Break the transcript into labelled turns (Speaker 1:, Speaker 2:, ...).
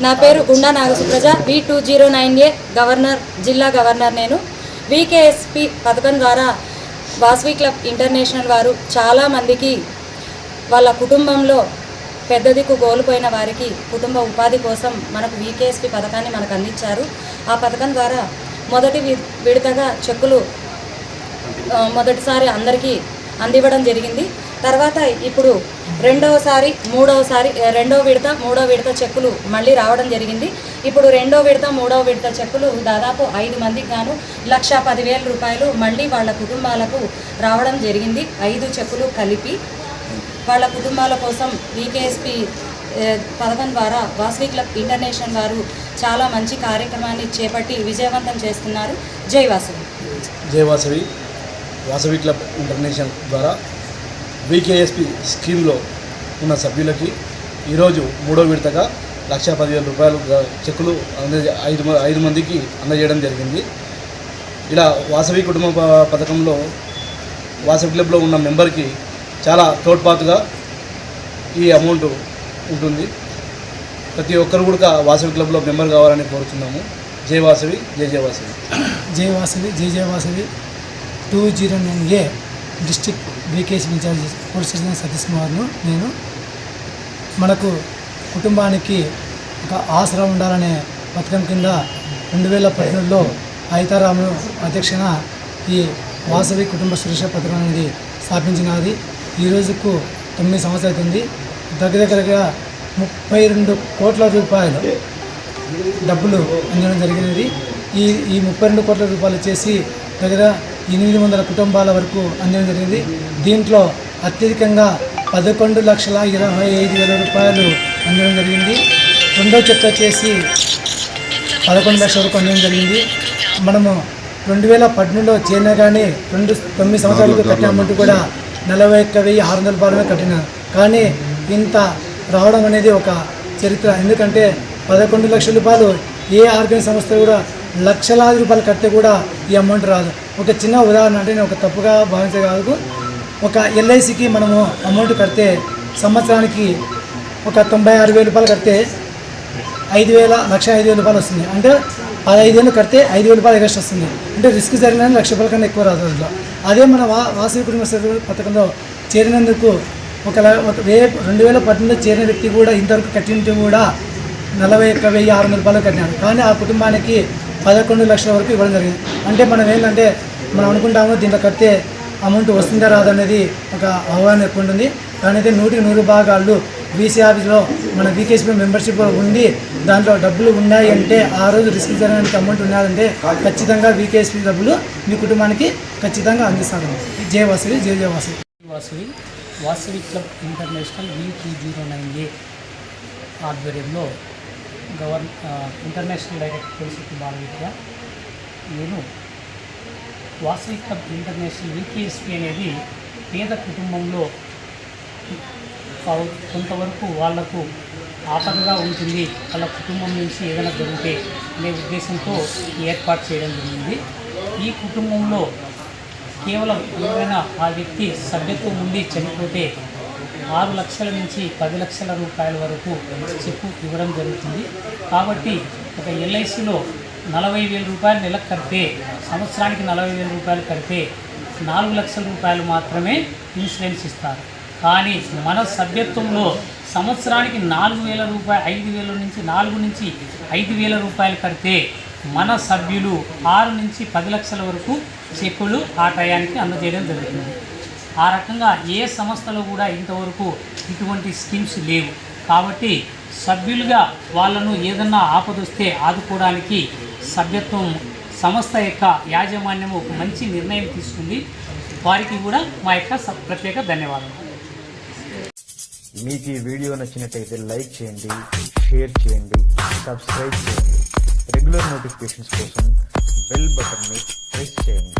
Speaker 1: నా పేరు Gunda Nagasupraja V two zero nine A governor జిల్లా గవర్నర్ నేను. వికేఎస్పి పథకం ద్వారా వాస్వి క్లబ్ ఇంటర్నేషనల్ వారు చాలామందికి వాళ్ళ కుటుంబంలో పెద్ద దిక్కు కోల్పోయిన వారికి కుటుంబ ఉపాధి కోసం మనకు వికేఎస్పి పథకాన్ని మనకు అందించారు. ఆ పథకం ద్వారా మొదటి వి- విడతగా చెక్కులు మొదటిసారి అందరికీ అందివ్వడం జరిగింది. తర్వాత ఇప్పుడు రెండవసారి మూడవసారి రెండో విడత మూడో విడత చెక్కులు మళ్ళీ రావడం జరిగింది. ఇప్పుడు రెండో విడత మూడో విడత చెక్కులు దాదాపు ఐదు మందికి గాను లక్ష పదివేల రూపాయలు మళ్ళీ వాళ్ళ కుటుంబాలకు రావడం జరిగింది. ఐదు చెక్కులు కలిపి వాళ్ళ కుటుంబాల కోసం వికేఎస్పి పథకం ద్వారా వాసవి క్లబ్ ఇంటర్నేషనల్ వారు చాలా మంచి కార్యక్రమాన్ని చేపట్టి విజయవంతం చేస్తున్నారు. జై వాసవి.
Speaker 2: జై వాసవి. వాసవి క్లబ్ ఇంటర్నేషనల్ ద్వారా వికేఎస్పి స్కీమ్లో ఉన్న సభ్యులకి ఈరోజు మూడో విడతగా లక్ష పదివేల రూపాయలు చెక్కులు అందజే ఐదు ఐదు మందికి అందజేయడం జరిగింది. ఇలా వాసవి కుటుంబ పథకంలో వాసవి క్లబ్లో ఉన్న మెంబర్కి చాలా తోడ్పాటుగా ఈ అమౌంట్ ఉంటుంది. ప్రతి ఒక్కరు కూడా వాసవి క్లబ్లో మెంబర్ కావాలని కోరుతున్నాము జయ వాసవి జయ జయ వాసవి.
Speaker 3: జయ వాసవి జయ జయ Vasavi. Two zero nine A district BKC incharge police station Satish కుమార్ను నేను. మనకు కుటుంబానికి ఒక ఆసరా ఉండాలనే పథకం కింద రెండు వేల పదిహేడులో అయితారాము అధ్యక్షన ఈ వాసవి కుటుంబ సురక్ష పథకం అనేది స్థాపించినది. ఈ రోజుకు తొమ్మిది సంవత్సరాలు అవుతుంది దగ్గర దగ్గరగా ముప్పై రెండు కోట్ల రూపాయలు డబ్బులు అందడం జరిగినది. ఈ ఈ ముప్పై రెండు కోట్ల రూపాయలు చేసి దగ్గర ఎనిమిది వందల కుటుంబాల వరకు అందడం జరిగింది. దీంట్లో అత్యధికంగా పదకొండు లక్షల ఇరవై ఐదు వేల రూపాయలు అందడం జరిగింది. రెండో చెక్ వచ్చేసి పదకొండు లక్షల వరకు అందడం జరిగింది. మనము రెండు వేల చేరినా కానీ రెండు తొమ్మిది సంవత్సరాలకు కట్టిన అమౌంట్ కూడా నలభై ఒక్క వెయ్యి ఆరు వందల రూపాయలు కట్టిన కానీ ఇంత రావడం అనేది ఒక చరిత్ర. ఎందుకంటే పదకొండు లక్షల రూపాయలు ఏ ఆర్గనైజ్ సంస్థ కూడా లక్షలాది రూపాయలు కడితే కూడా ఈ అమౌంట్ రాదు. ఒక చిన్న ఉదాహరణ అంటే నేను ఒక తప్పుగా భావించే కాదు. ఒక ఎల్ఐసికి మనము అమౌంట్ కడితే సంవత్సరానికి ఒక తొంభై ఆరు వేల రూపాయలు కడితే ఐదు వేల లక్ష ఐదు వేల రూపాయలు వస్తుంది. అంటే పదహైదు వేలు కడితే ఐదు వేల రూపాయలు ఎగస్ట్ వస్తుంది. అంటే రిస్క్ జరిగిన లక్ష రూపాయల కన్నా ఎక్కువ రాదు అందులో. అదే మన వా వాసవి కుటుంబ సభ్యుల పథకంలో చేరినందుకు ఒక ఒక వే రెండు వేల పద్దెనిమిదిలో చేరిన వ్యక్తి కూడా ఇంతవరకు కట్టింటే కూడా నలభై ఒక్క వెయ్యి ఆరు వందల రూపాయలు కట్టినాడు. కానీ ఆ కుటుంబానికి పదకొండు లక్షల వరకు ఇవ్వడం జరిగింది. అంటే మనం ఏంటంటే మనం అనుకుంటాము దీంట్లో కడితే అమౌంట్ వస్తుందా రాదనేది ఒక అవగాహన ఎక్కువ ఉంటుంది. కానీ అయితే నూటికి నూరు భాగాలు బీసీ ఆఫీస్లో మన బీకేసీ మెంబర్షిప్ ఉంది. దాంట్లో డబ్బులు ఉన్నాయి అంటే ఆ రోజు రిస్క్ జరగడానికి అమౌంట్ ఉన్నాయంటే ఖచ్చితంగా బీకేఎస్పీ డబ్బులు మీ కుటుంబానికి ఖచ్చితంగా అందిస్తాను జయ వాసవి జయ జయ Vasavi.
Speaker 4: Vasavi Vasavi club international V two zero nine A ఆధ్వర్యంలో గవర్న ఇంటర్నేషనల్ డైరెక్టర్ తులసి బాలవిద్య నేను వాసవి క్లబ్ ఇంటర్నేషనల్ వికేఎస్పీ అనేది పేద కుటుంబంలో కొంతవరకు వాళ్ళకు ఆపదగా ఉంటుంది. వాళ్ళ కుటుంబం నుంచి ఏదైనా దొరికితే అనే ఉద్దేశంతో ఏర్పాటు చేయడం జరిగింది. ఈ కుటుంబంలో కేవలం ఎవరైనా ఆ వ్యక్తి సభ్యత్వం ఉండి చనిపోతే ఆరు లక్షల నుంచి పది లక్షల రూపాయల వరకు చెక్కు ఇవ్వడం జరుగుతుంది. కాబట్టి ఒక ఎల్ఐసిలో నలభై వేల రూపాయలు నెలకు కడితే సంవత్సరానికి నలభై వేల రూపాయలు కడితే నాలుగు లక్షల రూపాయలు మాత్రమే ఇన్సూరెన్స్ ఇస్తారు. కానీ మన సభ్యత్వంలో సంవత్సరానికి నాలుగు వేల రూపాయలు ఐదు వేల నుంచి నాలుగు నుంచి ఐదు వేల రూపాయలు కడితే మన సభ్యులు ఆరు నుంచి పది లక్షల వరకు చెక్కులు ఆ టయానికి అందజేయడం జరుగుతుంది. ఆ రకంగా ఏ సంస్థలో కూడా ఇంతవరకు ఇటువంటి స్కీమ్స్ లేవు. కాబట్టి సభ్యులుగా వాళ్ళను ఏదన్నా ఆపదొస్తే ఆదుకోవడానికి సభ్యత్వం సంస్థ యొక్క యాజమాన్యం ఒక మంచి నిర్ణయం తీసుకుంది. వారికి కూడా మా యొక్క ప్రత్యేక ధన్యవాదాలు
Speaker 5: మీకు ఈ వీడియో నచ్చినట్టయితే లైక్ చేయండి షేర్ చేయండి సబ్స్క్రైబ్ చేయండి. రెగ్యులర్ నోటిఫికేషన్స్ కోసం బెల్ బటన్ని ప్రెస్ చేయండి.